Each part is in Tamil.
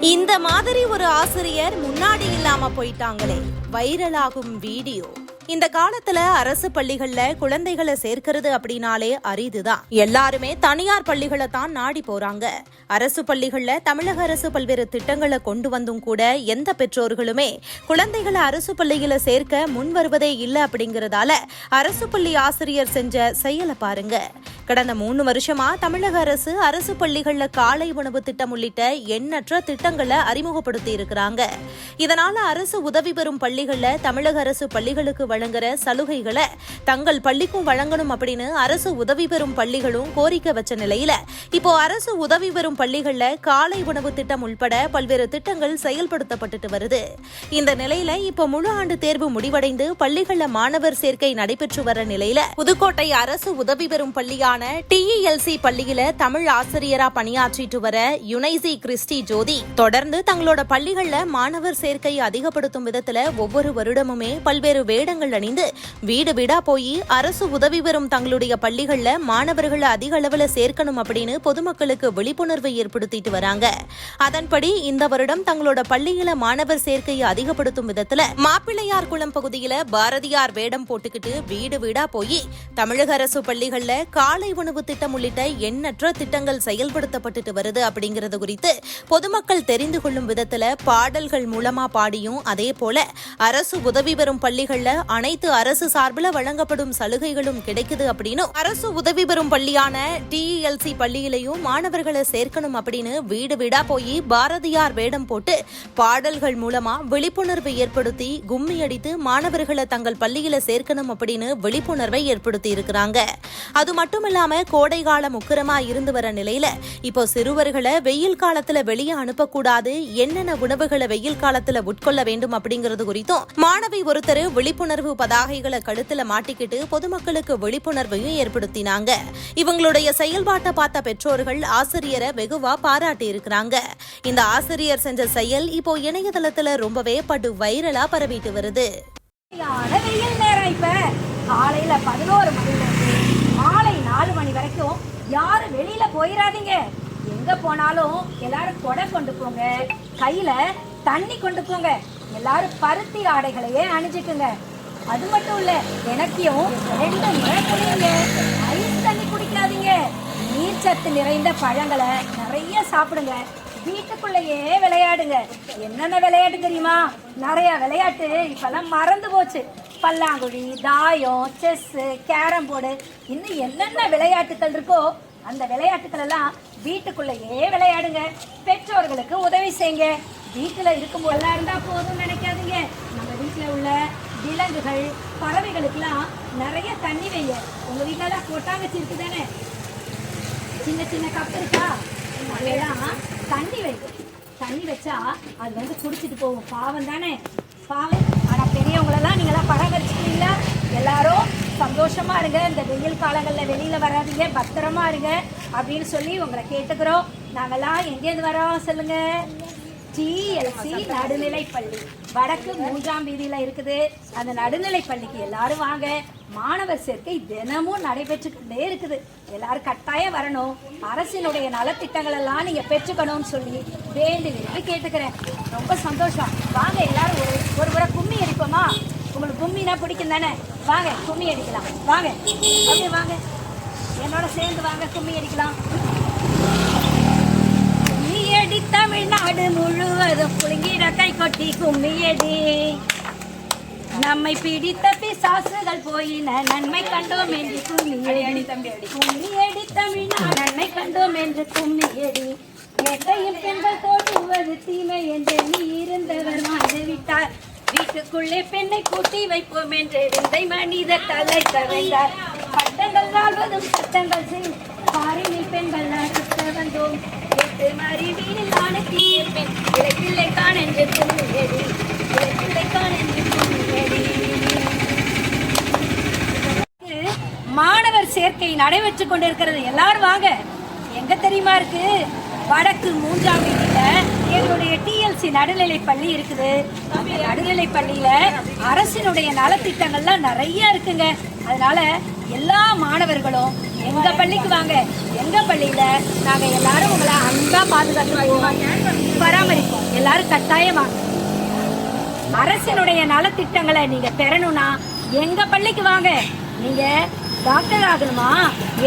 இந்த மாதிரி ஒரு ஆசிரியர் முன்னாடி இல்லாம போயிட்டாங்களே. வைரலாகும் வீடியோ. இந்த காலத்துல அரசு பள்ளிகள்ல குழந்தைகளை சேர்க்கிறது அப்படின்னாலே அரிதுதான். எல்லாருமே தனியார் பள்ளிகளை தான் நாடி போறாங்க. அரசு பள்ளிகள்ல தமிழக அரசு பல்வேறு திட்டங்களை கொண்டு வந்தும் கூட எந்த பெற்றோர்களுமே குழந்தைகளை அரசு பள்ளியில சேர்க்க முன் வருவதே இல்லை அப்படிங்கறதால அரசு பள்ளி ஆசிரியர் செஞ்ச செயலை பாருங்க. கடந்த மூணு வருஷமா தமிழக அரசு அரசு பள்ளிகள்ல காலை உணவு திட்டம் உள்ளிட்ட எண்ணற்ற திட்டங்களை அறிமுகப்படுத்தி இருக்கிறாங்க. இதனால அரசு உதவி பெறும் பள்ளிகள்ல தமிழக அரசு பள்ளிகளுக்கு வழங்குற சலுகைகளை தங்கள் பள்ளிக்கும் வழங்கணும் அப்படின்னு அரசு உதவி பெறும் பள்ளிகளும் கோரிக்கை வச்ச நிலையில இப்போ அரசு உதவி பெறும் பள்ளிகள்ல காலை உணவு திட்டம் உள்பட பல்வேறு திட்டங்கள் செயல்படுத்தப்பட்டுட்டு வருது. இந்த நிலையில இப்போ முழு ஆண்டு தேர்வு முடிவடைந்து பள்ளிகள்ல மாணவர் சேர்க்கை நடைபெற்று வர நிலையில புதுக்கோட்டை அரசு உதவி பெறும் பள்ளியான டிஇஎல்சி பள்ளியில தமிழ் ஆசிரியரா பணியாற்றிட்டு வர யுனைசி கிறிஸ்டி ஜோதி தொடர்ந்து தங்களோட பள்ளிகள்ல மாணவர் சேர்க்கை அதிகப்படுத்தும் விதத்துல ஒவ்வொரு வருடமுமே பல்வேறு வேடங்கள் அணிந்து வீடு வீடா போய் அரசு உதவி பெறும் தங்களுடைய பள்ளிகள்ல மாணவர்களை அதிக அளவுல சேர்க்கணும் அப்படின்னு பொதுமக்களுக்கு விழிப்புணர்வை ஏற்படுத்திட்டு வராங்க. அதன்படி இந்த வருடம் தங்களோட பள்ளியில மாணவர் சேர்க்கையை அதிகப்படுத்தும் விதத்துல மாப்பிள்ளையார் குளம் பகுதியில பாரதியார் வேடம் போட்டுக்கிட்டு வீடு வீடா போய் தமிழக அரசு பள்ளிகள்ல காலை உணவு திட்டம் உள்ளிட்ட எண்ணற்ற திட்டங்கள் செயல்படுத்தப்பட்டுட்டு வருது அப்படிங்கிறது குறித்து பொதுமக்கள் தெரிந்து கொள்ளும் விதத்துல பாடல்கள் மூலமா பாடியும். அதே போல அரசு உதவி பெறும் பள்ளிகள்ல அனைத்து அரசு சார்பில் வழங்கப்படும் சலுகைகளும் கிடைக்குது அப்படின்னு அரசு உதவி பெறும் பள்ளியான டிஇஎல்சி பள்ளியிலையும் மாணவர்களை சேர்க்கணும் அப்படின்னு வீடு வீடா போய் பாரதியார் வேடம் போட்டு பாடல்கள் மூலமா விழிப்புணர்வை ஏற்படுத்தி கும்மி அடித்து மாணவர்களை தங்கள் பள்ளியில சேர்க்கணும் அப்படின்னு விழிப்புணர்வை ஏற்படுத்தி இருக்கிறாங்க. அது மட்டும் இல்லாம கோடை காலம் உக்கிரமா இருந்து வர நிலையில இப்போ சிறுவர்களை வெயில் காலத்துல வெளியே அனுப்பக்கூடாது. என்னென்ன உணவுகளை வெயில் காலத்துல உட்கொள்ள வேண்டும் அப்படிங்கறது குறித்தும் மாணவி ஒருத்தர் விழிப்புணர்வு பதாகைகளை கழுத்துல மாட்டிக்கிட்டு பொதுமக்களுக்கு விழிப்புணர்வையும் ஏற்படுத்தினாங்க. இவங்களுடைய செயல்பாட்டை பார்த்த பெற்றோர்கள் ஆசிரியரை வெகுவா பாராட்டி இருக்கிறாங்க இந்த ஆசிரியர் செஞ்ச செயல் இப்போ இணையதளத்துல ரொம்பவே படு வைரலா பரவிட்டு வருது. வெயில் நேரம் இப்ப. காலையில பதினோரு மணி நாலு மணி வரைக்கும் யாரும் வெளியில போயிடாதீங்க எங்க போனாலும் எல்லாரும் கொடை கொண்டு போங்க. கையில தண்ணி கொண்டு போங்க. எல்லாரும் பருத்தி ஆடைகளையே அணிஞ்சுக்குங்க. அது மட்டும் இல்ல எனக்கையும் ரெண்டு முறை குடிங்க ஐஸ் தண்ணி குடிக்காதீங்க. நீர்ச்சத்து நிறைந்த பழங்களை நிறைய சாப்பிடுங்க. வீட்டுக்குள்ளேயே விளையாடுங்க. என்னென்ன விளையாட்டு தெரியுமா? நிறைய விளையாட்டு இப்பெல்லாம் மறந்து போச்சு. பல்லாங்குழி தாயம் செஸ்ஸு கேரம் போர்டு இன்னும் என்னென்ன விளையாட்டுகள் இருக்கோ அந்த விளையாட்டுகள் எல்லாம் வீட்டுக்குள்ளேயே விளையாடுங்க. பெற்றோர்களுக்கு உதவி செய்யுங்க. வீட்டில் இருக்கும் எல்லாம் இருந்தால் போதும்னு நினைக்காதீங்க. நம்ம வீட்டில் உள்ள விலங்குகள் பறவைகளுக்கெல்லாம் நிறைய தண்ணி வைங்க. உங்கள் வீட்டிலலாம் கொட்டாங்கச்சி இருக்குது தானே சின்ன சின்ன கப் இருக்கா? அதெல்லாம் தண்ணி வைங்க. தண்ணி வச்சா அது வந்து குடிச்சிட்டு போகும். பாவம் தானே? பாவம். ஆனால் பெரியவங்களெல்லாம் நீங்களாம் பராமரிச்சுக்கிறீங்களா? எல்லாரும் சந்தோஷமாக இருங்க. இந்த வெயில் காலங்களில் வெளியில் வராதீங்க. பத்திரமா இருங்க அப்படின்னு சொல்லி உங்களை கேட்டுக்கிறோம். நாங்கள்லாம் எங்கேருந்து வரோம் சொல்லுங்கள் டிஎல்சி நடுநிலை பள்ளி வடக்கு மூன்றாம் வீதியில இருக்குது. அந்த நடுநிலை பள்ளிக்கு எல்லாரும் வாங்க. மாணவர் சேர்க்கை தினமும் நடைபெற்றுக்கிட்டே இருக்குது. எல்லாரும் கட்டாயம் வரணும். அரசினுடைய நலத்திட்டங்கள் எல்லாம் நீங்க பெற்றுக்கணும்னு சொல்லி வேண்டி வேண்டி கேட்டுக்கிறேன். ரொம்ப சந்தோஷம். வாங்க எல்லாரும் ஒரு ஒரு முறை கும்மி அடிப்போமா? உங்களுக்கு கும்மினா பிடிக்கும் தானே? வாங்க கும்மி அடிக்கலாம். வாங்க. அப்படியே வாங்க. என்னோட சேர்ந்து வாங்க கும்மி அடிக்கலாம். கும்மியடி தமிழ்நாடு முழுவதும் புழுங்கிட கை கொட்டி கும்மியடி. நம்மை பிடித்த பிசாசுகள் போயின நன்மை கண்டோம் என்று கும்மியடி. கும்மியடி தமிழ்நாடு நன்மை கண்டோம் என்று கும்மியடி. எட்டையும் பெண்கள் தோற்றுவது தீமை என்று நீ இருந்தவர் வாழ்ந்து விட்டார் வீட்டுக்குள்ளே பெண்ணை கூட்டி வைப்போம் என்று விந்தை மனித தலை கவைந்தார் பட்டங்கள் வாழ்வதும் சட்டங்கள் செய். பாரினில் பெண்கள் எட்டு மாறி வீணில் நாணத்தி பெண் என்று கும்மியடி என்று மாணவர் சேர்க்கை நடைபெற்றுக் கொண்டிருக்கிறது. எல்லாரும் வாங்க. எங்க தெரியுமா இருக்கு? வடக்கு மூன்றாம் வீதியில எங்களுடைய டிஎல்சி நடுநிலை பள்ளி இருக்குது. நடுநிலை பள்ளியில அரசினுடைய நலத்திட்டங்கள்லாம் நிறைய இருக்குங்க. அதனால எல்லா மாணவர்களும் எங்க பள்ளிக்கு வாங்க. எங்க பள்ளியில நாங்க எல்லாரும் உங்களை அன்பா பாதுகாத்து பராமரிப்போம். எல்லாரும் கட்டாயமாக அரசினுடைய நலத்திட்டங்களை நீங்க பெறணும்னா எங்க பள்ளிக்கு வாங்க. நீங்க டாக்டர் ஆகணுமா?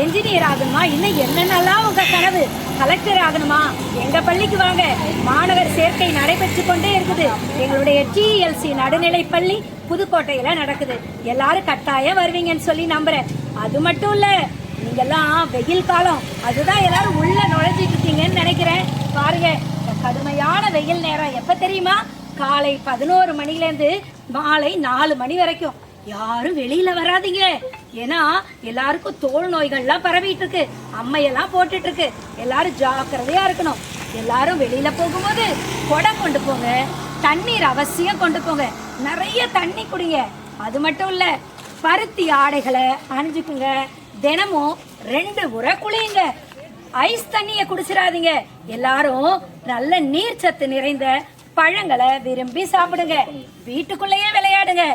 என்ஜினியர் ஆகணுமா? இன்னும் என்னென்னலாம் உங்க கனவு? கலெக்டர் ஆகணுமா? எங்க பள்ளிக்கு வாங்க. மாணவர் சேர்க்கை நடைபெற்று கொண்டே இருக்குது. எங்களுடைய டிஎல்சி நடுநிலை பள்ளி புதுக்கோட்டையில நடக்குது. எல்லாரும் கட்டாயம் வருவீங்கன்னு சொல்லி நம்புறேன். அது மட்டும் இல்ல நீங்கெல்லாம் வெயில் காலம். அதுதான் எல்லாரும் உள்ள நுழைஞ்சிட்டு இருக்கீங்கன்னு நினைக்கிறேன். பாருங்க கடுமையான வெயில் நேரம் எப்ப தெரியுமா? காலை பதினோரு மணிலேருந்து மாலை நாலு மணி வரைக்கும். யாரும் வெளியில வராதீங்க. ஏன்னா எல்லாருக்கும் தோல் நோய்கள்லாம் பரவிட்டு இருக்கு அம்மையெல்லாம் போட்டுட்டு இருக்கு எல்லாரும் ஜாக்கிரதையா இருக்கணும். எல்லாரும் வெளியில போகும்போது குடம் கொண்டு போங்க. தண்ணீர் அவசியம் கொண்டு போங்க. நிறைய தண்ணி குடிங்க. அது மட்டும் இல்ல பருத்தி ஆடைகளை அணிஞ்சுக்குங்க. தினமும் ரெண்டு உரை குளியுங்க. ஐஸ் தண்ணிய குடிச்சிடாதீங்க. எல்லாரும் நல்ல நீர் சத்து நிறைந்த பழங்களை விரும்பி சாப்பிடுங்க. வீட்டுக்குள்ளேயே விளையாடுங்க.